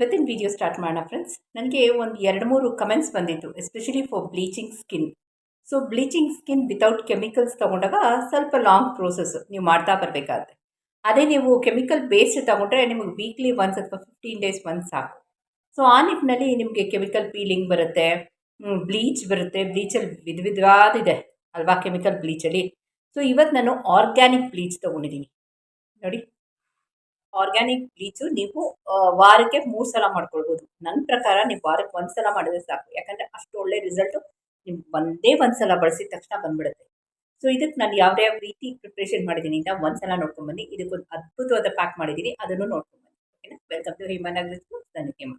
ಇವತ್ತಿನ video start ಮಾಡೋಣ friends ನನಗೆ ಒಂದು ಎರಡು ಮೂರು ಕಮೆಂಟ್ಸ್ ಬಂದಿತ್ತು especially for bleaching skin so bleaching skin without chemicals ತೊಗೊಂಡಾಗ ಸ್ವಲ್ಪ ಲಾಂಗ್ ಪ್ರೋಸೆಸ್ ನೀವು ಮಾಡ್ತಾ ಬರಬೇಕಾದ್ರೆ ಅದೇ ನೀವು ಕೆಮಿಕಲ್ ಬೇಸ್ಡ್ ತೊಗೊಂಡ್ರೆ ನಿಮಗೆ ವೀಕ್ಲಿ ಒನ್ಸ್ ಅಥವಾ ಫಿಫ್ಟೀನ್ ಡೇಸ್ ಒನ್ಸ್ ಸಾಕು. ಸೊ ಆ ನಿಟ್ಟಿನಲ್ಲಿ ನಿಮಗೆ ಕೆಮಿಕಲ್ ಪೀಲಿಂಗ್ ಬರುತ್ತೆ ಬ್ಲೀಚ್ ಬರುತ್ತೆ ಬ್ಲೀಚಲ್ಲಿ ವಿಧ ವಿಧವಾದಿದೆ ಅಲ್ವಾ ಕೆಮಿಕಲ್ ಬ್ಲೀಚಲ್ಲಿ ಸೊ ಇವತ್ತು ನಾನು ಆರ್ಗ್ಯಾನಿಕ್ ಬ್ಲೀಚ್ ತೊಗೊಂಡಿದ್ದೀನಿ. ನೋಡಿ. ಆರ್ಗ್ಯಾನಿಕ್ ಬ್ಲೀಚು ನೀವು ವಾರಕ್ಕೆ ಮೂರು ಸಲ ಮಾಡ್ಕೊಳ್ಬೋದು. ನನ್ನ ಪ್ರಕಾರ ನೀವು ವಾರಕ್ಕೆ ಒಂದು ಸಲ ಮಾಡಿದ್ರೆ ಸಾಕು. ಯಾಕಂದರೆ ಅಷ್ಟು ಒಳ್ಳೆ ರಿಸಲ್ಟು ನಿಮ್ಗೆ ಒಂದೇ ಒಂದು ಸಲ ಬಳಸಿದ ತಕ್ಷಣ ಬಂದ್ಬಿಡುತ್ತೆ. ಸೊ ಇದಕ್ಕೆ ನಾನು ಯಾವ ಯಾವ ರೀತಿ ಪ್ರಿಪ್ರೇಷನ್ ಮಾಡಿದ್ದೀನಿ ಅಂತ ಒಂದು ಸಲ ನೋಡ್ಕೊಂಬನ್ನಿ ಇದಕ್ಕೊಂದು ಅದ್ಭುತವಾದ ಪ್ಯಾಕ್ ಮಾಡಿದ್ದೀನಿ. ಅದನ್ನು ನೋಡ್ಕೊಂಬನ್ನಿ ಓಕೆನಾ ವೆಲ್ಕಮ್ ಟು ಹೇಮನಗರ್ ನಾನು ಹೇಮ.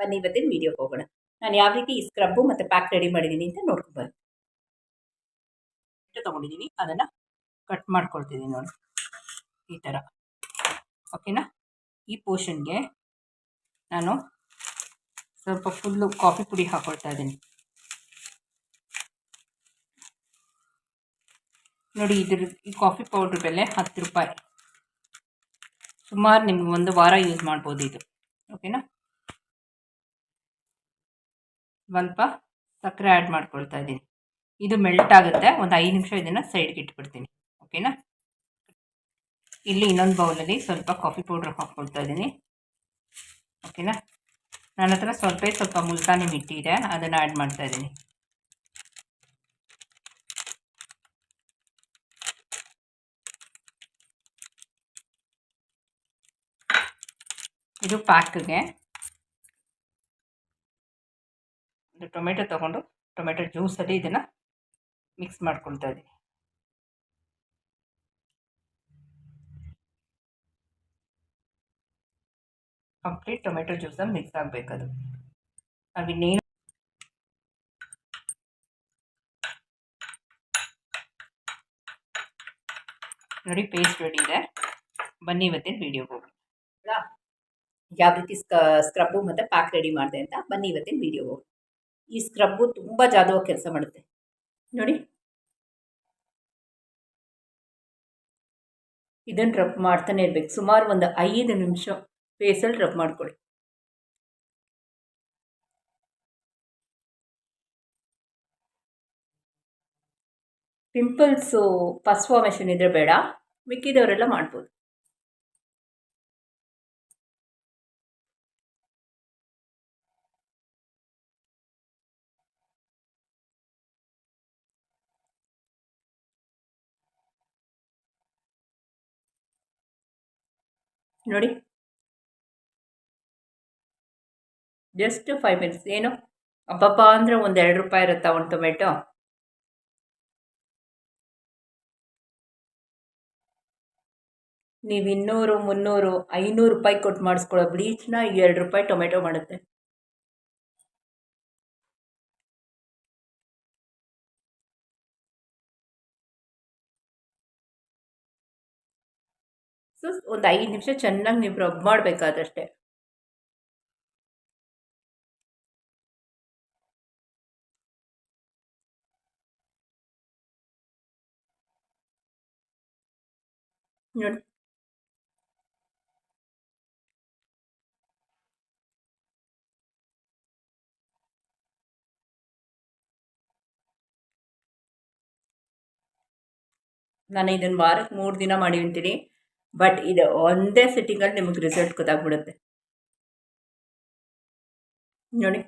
ಬನ್ನಿ, ಇವತ್ತಿನ ವೀಡಿಯೋಗೆ ಹೋಗೋಣ. ನಾನು ಯಾವ ರೀತಿ ಈ ಸ್ಕ್ರಬ್ಬು ಮತ್ತು ಪ್ಯಾಕ್ ರೆಡಿ ಮಾಡಿದ್ದೀನಿ ಅಂತ ನೋಡ್ಕೊಂಡ್ಬನ್ನಿ ತೊಗೊಂಡಿದ್ದೀನಿ. ಅದನ್ನು ಕಟ್ ಮಾಡ್ಕೊಳ್ತಿದ್ದೀನಿ ನೋಡಿ. ಈ ಥರ ಓಕೆನಾ? ಈ ಪೋರ್ಷನ್ಗೆ ನಾನು ಸ್ವಲ್ಪ ಫುಲ್ಲು ಕಾಫಿ ಪುಡಿ ಹಾಕೊಳ್ತಾ ಇದ್ದೀನಿ. ನೋಡಿ, ಇದ್ರ, ಈ ಕಾಫಿ ಪೌಡ್ರ್ ಬೆಲೆ ಹತ್ತು ರೂಪಾಯಿ. ಸುಮಾರು ನಿಮ್ಗೆ ಒಂದು ವಾರ ಯೂಸ್ ಮಾಡ್ಬೋದು ಇದು. ಓಕೆನಾ? ಸ್ವಲ್ಪ ಸಕ್ಕರೆ ಆ್ಯಡ್ ಮಾಡ್ಕೊಳ್ತಾ ಇದ್ದೀನಿ. ಇದು ಮೆಲ್ಟ್ ಆಗುತ್ತೆ. ಒಂದು ಐದು ನಿಮಿಷ ಇದನ್ನು ಸೈಡ್ಗೆ ಇಟ್ಬಿಡ್ತೀನಿ. ಓಕೆನಾ? ಇಲ್ಲಿ ಇನ್ನೊಂದು ಬೌಲಲ್ಲಿ ಸ್ವಲ್ಪ ಕಾಫಿ ಪೌಡ್ರ್ ಹಾಕ್ಕೊಳ್ತಾ ಇದ್ದೀನಿ. ಓಕೆನಾ? ನನ್ನ ಹತ್ರ ಸ್ವಲ್ಪ ಸ್ವಲ್ಪ ಮುಲ್ತಾನಿ ಮಿಟ್ಟಿ ಅದನ್ನು ಆ್ಯಡ್ ಮಾಡ್ತಾ ಇದ್ದೀನಿ. ಇದು ಪ್ಯಾಕ್ಗೆ ಒಂದು ಟೊಮೆಟೊ ತಗೊಂಡು, ಟೊಮೆಟೊ ಜ್ಯೂಸಲ್ಲಿ ಇದನ್ನು ಮಿಕ್ಸ್ ಮಾಡ್ಕೊಳ್ತಾ ಇದ್ದೀನಿ. ಕಂಪ್ಲೀಟ್ ಟೊಮೆಟೊ ಜ್ಯೂಸಲ್ಲಿ ಮಿಕ್ಸ್ ಆಗಬೇಕದು ನಾವಿನ್ನೇನು ನೋಡಿ ಪೇಸ್ಟ್ ರೆಡಿ ಇದೆ. ಬನ್ನಿ ಇವತ್ತಿನ ವೀಡಿಯೋಗೆ ಹೋಗಿ ಯಾವ ರೀತಿ ಸ್ಕ ಸ್ಕ್ರಬ್ಬು ಮತ್ತು ಪ್ಯಾಕ್ ರೆಡಿ ಮಾಡಿದೆ ಅಂತ ಬನ್ನಿ ಇವತ್ತಿನ ವೀಡಿಯೋ ಹೋಗಿ ಈ ಸ್ಕ್ರಬ್ಬು ತುಂಬ ಜಾದವಾಗಿ ಕೆಲಸ ಮಾಡುತ್ತೆ. ನೋಡಿ. ಇದನ್ನು ರಬ್ ಮಾಡ್ತಾನೆ ಇರ್ಬೇಕು. ಸುಮಾರು ಒಂದು ಐದು ನಿಮಿಷ ಫೇಸಲ್ಲಿ ರಬ್ ಮಾಡ್ಕೊಳ್ಳಿ. ಪಿಂಪಲ್ಸು ಫಸ್ಟ್ ಫಾರ್ಮೇಷನ್ ಇದ್ರೆ ಬೇಡ. ಮಿಕ್ಕಿದವರೆಲ್ಲ ಮಾಡ್ಬೋದು. ನೋಡಿ. ಜಸ್ಟ್ ಫೈವ್ ಮಿನಿಟ್ಸ್ ಏನು? ಅಪ್ಪಪ್ಪ ಅಂದರೆ ಒಂದು ಎರಡು ರೂಪಾಯಿ ಇರುತ್ತಾ ಒಂದು ಟೊಮೆಟೊ ನೀವು ಇನ್ನೂರು, ಮುನ್ನೂರು, ಐನೂರು ರೂಪಾಯಿ ಕೊಟ್ಟು ಮಾಡಿಸ್ಕೊಳ್ಳೋ ಬ್ಲೀಚ್ನ ಎರಡು ರೂಪಾಯಿ ಟೊಮೆಟೊ ಮಾಡುತ್ತೆ. ಸೊ ಒಂದು ಐದು ನಿಮಿಷ ಚೆನ್ನಾಗಿ ನೀವು ರಬ್ ಮಾಡಬೇಕಾದಷ್ಟೇ. ನೋಡಿ ನಾನು ಇದನ್ನು ವಾರಕ್ಕೆ ಮೂರು ದಿನ ಮಾಡಿರ್ತೀನಿ ಬಟ್ ಇದು ಒಂದೇ ಸಿಟ್ಟಿಂಗಲ್ಲಿ ನಿಮಗೆ ರಿಸಲ್ಟ್ ಗೊತ್ತಾಗ್ಬಿಡುತ್ತೆ. ನೋಡಿ.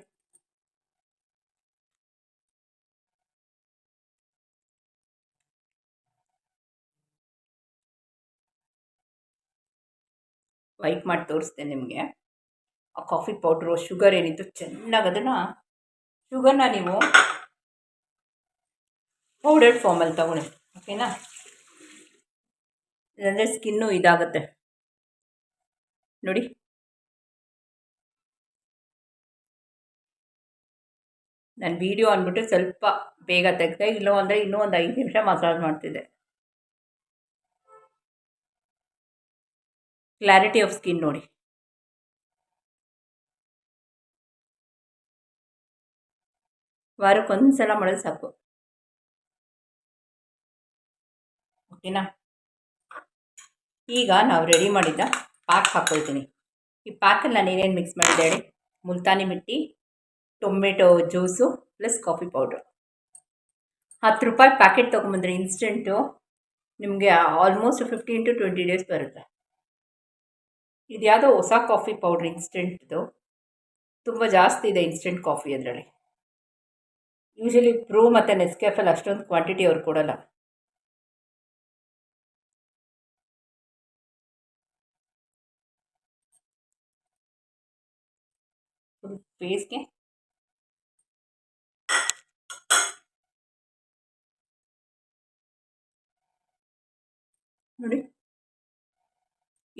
ವೈಟ್ ಮಾಡಿ ತೋರಿಸ್ದೆ ನಿಮಗೆ. ಆ ಕಾಫಿ ಪೌಡ್ರು ಶುಗರ್ ಏನಿತ್ತು, ಚೆನ್ನಾಗಿ ಅದನ್ನು ಶುಗರ್ನ ನೀವು ಪೌಡರ್ಡ್ ಫಾರ್ಮಲ್ಲಿ ತಗೊಳ್ಳಿ ಓಕೆನಾ ಇಲ್ಲಾಂದರೆ ಸ್ಕಿನ್ನು ಇದಾಗುತ್ತೆ. ನೋಡಿ. ನಾನು ವೀಡಿಯೋ ಅಂದ್ಬಿಟ್ಟು ಸ್ವಲ್ಪ ಬೇಗ ತೆಗೆದೆ, ಇಲ್ಲೋ ಅಂದರೆ ಇನ್ನೂ ಒಂದು ಐದು ನಿಮಿಷ ಮಸಾಜ್ ಮಾಡ್ತಿದ್ದೆ. ಕ್ಲಾರಿಟಿ ಆಫ್ ಸ್ಕಿನ್ ನೋಡಿ. ವಾರಕ್ಕೆ ಒಂದು ಸಲ ಮಾಡೋದು ಸಾಕು. ಓಕೆನಾ? ಈಗ ನಾವು ರೆಡಿ ಮಾಡಿದ್ದ ಪ್ಯಾಕ್ ಹಾಕ್ಕೊಳ್ತೀನಿ ಈ ಪಾಕಲ್ಲಿ ನಾನು ಏನೇನು ಮಿಕ್ಸ್ ಮಾಡಿದ್ದೆ ಹೇಳಿ? Multani mitti, tomato juice plus coffee powder ಹತ್ತು ರೂಪಾಯಿ ಪ್ಯಾಕೆಟ್ ತೊಗೊಂಬಂದ್ರೆ ಇನ್ಸ್ಟೆಂಟು ನಿಮಗೆ almost fifteen to twenty days ಬರುತ್ತೆ. ಇದು ಯಾವುದೋ ಹೊಸ ಕಾಫಿ ಪೌಡ್ರ್ ಇನ್ಸ್ಟೆಂಟ್ದು ತುಂಬ ಜಾಸ್ತಿ ಇದೆ ಇನ್ಸ್ಟೆಂಟ್ ಕಾಫಿ ಅದರಲ್ಲಿ. ಯೂಶಲಿ ಪ್ರೂ ಮತ್ತು ನೆಸ್ಕೆಫಲ್ಲಿ ಅಷ್ಟೊಂದು ಕ್ವಾಂಟಿಟಿ ಅವ್ರು ಕೊಡೋಲ್ಲ. ಫೇಸ್ಗೆ ನೋಡಿ.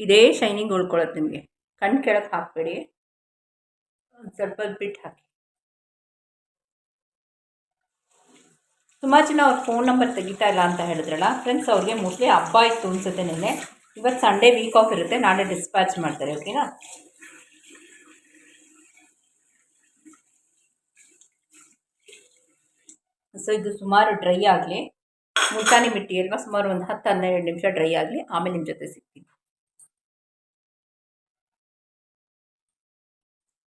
ಇದೇ ಶೈನಿಂಗ್ ಉಳ್ಕೊಳ್ಳುತ್ತೆ ನಿಮಗೆ. ಕಣ್ಣು ಕೆಳಗೆ ಹಾಕಬೇಡಿ. ಸ್ವಲ್ಪ ಬಿಟ್ಟು ಹಾಕಿ. ಸುಮಾರು ಜನ ಅವ್ರ ಫೋನ್ ನಂಬರ್ ತೆಗಿತಾ ಇಲ್ಲ ಅಂತ ಹೇಳಿದ್ರಲ್ಲ ಫ್ರೆಂಡ್ಸ್ ಅವ್ರಿಗೆ ಮೋಸ್ಟ್ಲಿ ಹಬ್ಬ ಇತ್ತು ಅನ್ಸುತ್ತೆ ನಿನ್ನೆ. ಇವತ್ತು ಸಂಡೇ ವೀಕ್ ಆಫ್ ಇರುತ್ತೆ, ನಾಳೆ ಡಿಸ್ಪ್ಯಾಚ್ ಮಾಡ್ತಾರೆ ಓಕೆನಾ ಸೊ ಇದು ಸುಮಾರು ಡ್ರೈ ಆಗಲಿ. ಮುಲ್ತಾನಿ ಮಿಟ್ಟಿ ಅಲ್ವಾ ಸುಮಾರು ಒಂದು ಹತ್ತು ಹನ್ನೆರಡು ನಿಮಿಷ ಡ್ರೈ ಆಗಲಿ, ಆಮೇಲೆ ನಿಮ್ಮ ಜೊತೆ ಸಿಗ್ತೀನಿ.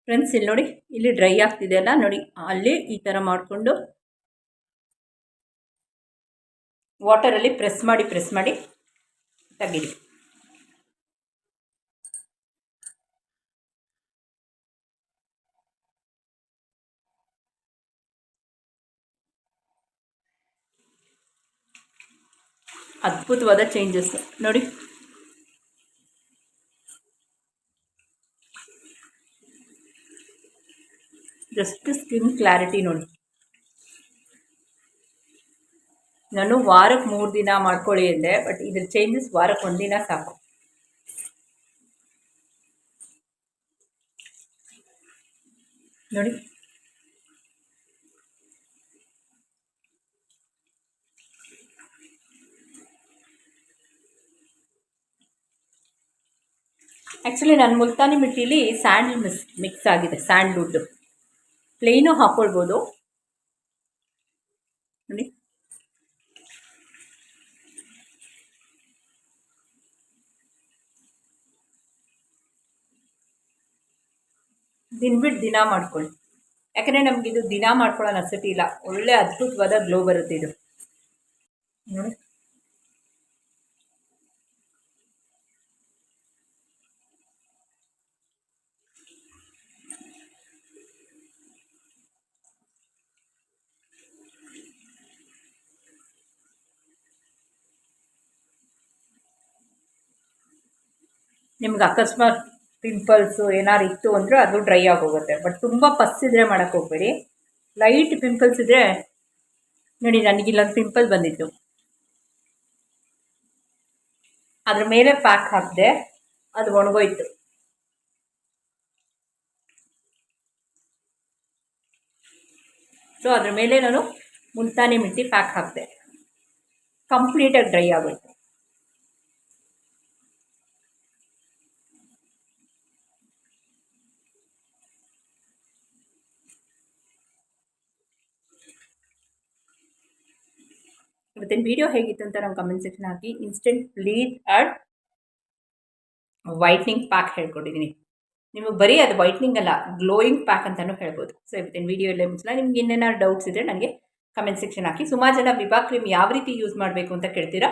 ಫ್ರೆಂಡ್ಸ್ ಇಲ್ಲಿ ನೋಡಿ, ಇಲ್ಲಿ ಡ್ರೈ ಆಗ್ತಿದೆ ಅಲ್ಲ? ನೋಡಿ, ಅಲ್ಲಿ ಈ ಥರ ಮಾಡಿಕೊಂಡು ವಾಟರಲ್ಲಿ ಪ್ರೆಸ್ ಮಾಡಿ ಪ್ರೆಸ್ ಮಾಡಿ ತೆಗೀರಿ ಅದ್ಭುತವಾದ ಚೇಂಜಸ್ ನೋಡಿ ಜಸ್ಟ್ ಸ್ಕಿನ್ ಕ್ಲಾರಿಟಿ ನೋಡಿ. ನಾನು ವಾರಕ್ಕೆ ಮೂರು ದಿನ ಮಾಡ್ಕೊಳ್ಳಿ ಅಂದೆ ಬಟ್ ಇದ್ರ ಚೇಂಜಸ್ ವಾರಕ್ಕೆ ಒಂದಿನ ಸಾಕು. ನೋಡಿ. ಆ್ಯಕ್ಚುಲಿ ನನ್ನ ಮುಲ್ತಾನಿ ಮಿಟ್ಟಿಲಿ ಸ್ಯಾಂಡಲ್ ಮಿಸ್, ಮಿಕ್ಸ್ ಆಗಿದೆ ಸ್ಯಾಂಡ್ಲ್ವುಡ್ ಪ್ಲೇನು ಹಾಕ್ಕೊಳ್ಬೋದು ನೋಡಿ. ದಿನಬಿಟ್ಟು ದಿನ ಮಾಡ್ಕೊಳ್ಳಿ. ಯಾಕಂದರೆ ನಮಗಿದು ದಿನ ಮಾಡ್ಕೊಳ್ಳೋ ನೆಸಟಿ ಇಲ್ಲ. ಒಳ್ಳೆ ಅದ್ಭುತವಾದ ಗ್ಲೋ ಬರುತ್ತೆ ಇದು. ನೋಡಿ. ನಿಮ್ಗೆ ಅಕಸ್ಮಾತ್ ಪಿಂಪಲ್ಸು ಏನಾರು ಇತ್ತು ಅಂದರೆ ಅದು ಡ್ರೈ ಆಗೋಗುತ್ತೆ. ಬಟ್ ತುಂಬ ಪಸ್ಸಿದ್ರೆ ಮಾಡೋಕ್ಕೆ ಹೋಗಬೇಡಿ. ಲೈಟ್ ಪಿಂಪಲ್ಸ್ ಇದ್ದರೆ ನೋಡಿ ನನಗಿಲ್ಲೊಂದು ಪಿಂಪಲ್ ಬಂದಿತ್ತು. ಅದ್ರ ಮೇಲೆ ಪ್ಯಾಕ್ ಹಾಕಿದೆ ಅದು ಒಣಗೋಯ್ತು. ಸೊ ಅದ್ರ ಮೇಲೆ ನಾನು ಮುಲ್ತಾನಿ ಮಿಟ್ಟಿ ಪ್ಯಾಕ್ ಹಾಕಿದೆ. ಕಂಪ್ಲೀಟಾಗಿ ಡ್ರೈ ಆಗೋಯ್ತು. ಇವತ್ತಿನ ವಿಡಿಯೋ ಹೇಗಿತ್ತು ಅಂತ ನಾವು comment section hockey. Instant please add whitening pack ಹೇಳ್ಕೊಟ್ಟಿದ್ದೀನಿ ನಿಮಗೆ ಬರೀ ಅದು ವೈಟ್ನಿಂಗ್ ಅಲ್ಲ ಗ್ಲೋಯಿಂಗ್ ಪ್ಯಾಕ್ ಅಂತಲೂ ಹೇಳ್ಬೋದು. ಸೊ ಇವತ್ತಿನ ವಿಡಿಯೋ ಎಲ್ಲ ಮುಗಿಸಲ್ಲ ನಿಮ್ಗೆ ಇನ್ನೇನಾದ್ರು ಡೌಟ್ಸ್ ಇದ್ದರೆ ನನಗೆ ಕಮೆಂಟ್ ಸೆಕ್ಷನ್ ಹಾಕಿ. ಸುಮಾರು ಜನ ವಿಭಾ ಕ್ರೀಮ್ ಯಾವ ರೀತಿ ಯೂಸ್ ಮಾಡಬೇಕು ಅಂತ ಕೇಳ್ತೀರಾ?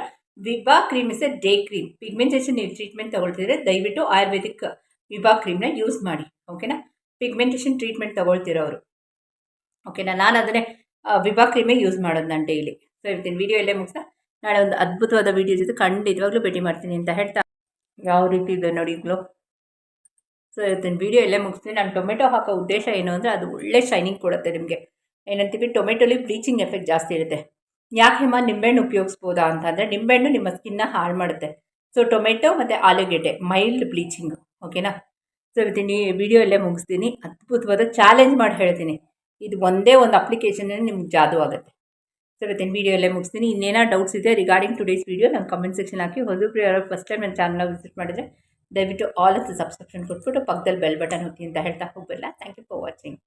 Vibha cream is a day cream pigmentation ನೀವು ಟ್ರೀಟ್ಮೆಂಟ್ ತೊಗೊಳ್ತಿದ್ರೆ ದಯವಿಟ್ಟು ಆಯುರ್ವೇದಿಕ್ ವಿಭಾ ಕ್ರೀಮ್ನ ಯೂಸ್ ಮಾಡಿ. ಓಕೆನಾ ಪಿಗ್ಮೆಂಟೇಷನ್ ಟ್ರೀಟ್ಮೆಂಟ್ ತೊಗೊಳ್ತಿರೋರು. ಓಕೆನಾ ನಾನು ಅದನ್ನೇ ವಿಭಾ ಕ್ರೀಮೇ ಯೂಸ್ ಮಾಡೋದು ನಾನು ಡೈಲಿ ಸೊ ಇರ್ತೀನಿ ವಿಡಿಯೋ ಇಲ್ಲೇ ಮುಗಿಸ್ತಾ ನಾಳೆ ಒಂದು ಅದ್ಭುತವಾದ ವಿಡಿಯೋ ಜೊತೆ ಖಂಡಿತವಾಗ್ಲೂ ಭೇಟಿ ಮಾಡ್ತೀನಿ ಅಂತ ಹೇಳ್ತಾ. ಯಾವ ರೀತಿ ಇದೆ ನೋಡಿ ಈಗಲೂ. ಸೊ ಇವತ್ತಿನ ವೀಡಿಯೋ ಇಲ್ಲೇ ಮುಗಿಸ್ತೀನಿ. ನಾನು ಟೊಮೆಟೊ ಹಾಕೋ ಉದ್ದೇಶ ಏನು ಅಂದರೆ ಅದು ಒಳ್ಳೆ ಶೈನಿಂಗ್ ಕೊಡುತ್ತೆ ನಿಮಗೆ. ಏನಂತೀವಿ? ಟೊಮೆಟೊಲಿ ಬ್ಲೀಚಿಂಗ್ ಎಫೆಕ್ಟ್ ಜಾಸ್ತಿ ಇರುತ್ತೆ. ಯಾಕೆ ಹೇಮ? ನಿಂಬೆಹಣ್ಣು ಉಪಯೋಗಿಸ್ಬೋದಾ ಅಂತಂದರೆ ನಿಂಬೆಹಣ್ಣು ನಿಮ್ಮ ಸ್ಕಿನ್ನ ಹಾಳು ಮಾಡುತ್ತೆ. ಸೊ ಟೊಮೆಟೊ ಮತ್ತು ಆಲೂಗೆಡ್ಡೆ ಮೈಲ್ಡ್ ಬ್ಲೀಚಿಂಗ್ ಓಕೆನಾ ಸೊ ಇವತ್ತಿನ ವಿಡಿಯೋ ಇಲ್ಲೇ ಮುಗಿಸ್ತೀನಿ. ಅದ್ಭುತವಾದ ಚಾಲೆಂಜ್ ಮಾಡಿ ಹೇಳ್ತೀನಿ. ಇದು ಒಂದೇ ಒಂದು ಅಪ್ಲಿಕೇಶನ್ ನಿಮ್ಗೆ ಜಾದು ಆಗುತ್ತೆ ಸೊ ಇವತ್ತಿನ ವೀಡಿಯೋ ಎಲ್ಲ ಮುಗಿಸ್ತೀನಿ ಇನ್ನೇನೋ ಡೌಟ್ಸ್ ಇದೆ ರಿಗಾರ್ಡಿಂಗ್ ಟುಡೇಸ್ ವೀಡಿಯೋ ನಮ್ಮ ಕಮೆಂಟ್ ಸೆಕ್ಷನ್ ಹಾಕಿ ಹೊಸಬ್ರು ಯಾರು ಫಸ್ಟ್ ಟೈಮ್ ನನ್ನ ಚಾನಲ್ನ ವಿಸಿಟ್ ಮಾಡಿದ್ರೆ ದಯವಿಟ್ಟು ಆಲ್ ಅಂತ ಸಬ್ಸ್ಕ್ರಿಪ್ಷನ್ ಕೊಟ್ಬಿಟ್ಟು ಪಕ್ಕದಲ್ಲಿ ಬೆಲ್ ಬಟನ್ ಹೊತ್ತಿ ಅಂತ ಹೇಳ್ತಾ ಹೋಗಲ್ಲ ಥ್ಯಾಂಕ್ ಯು ಫಾರ್ ವಾಚಿಂಗ್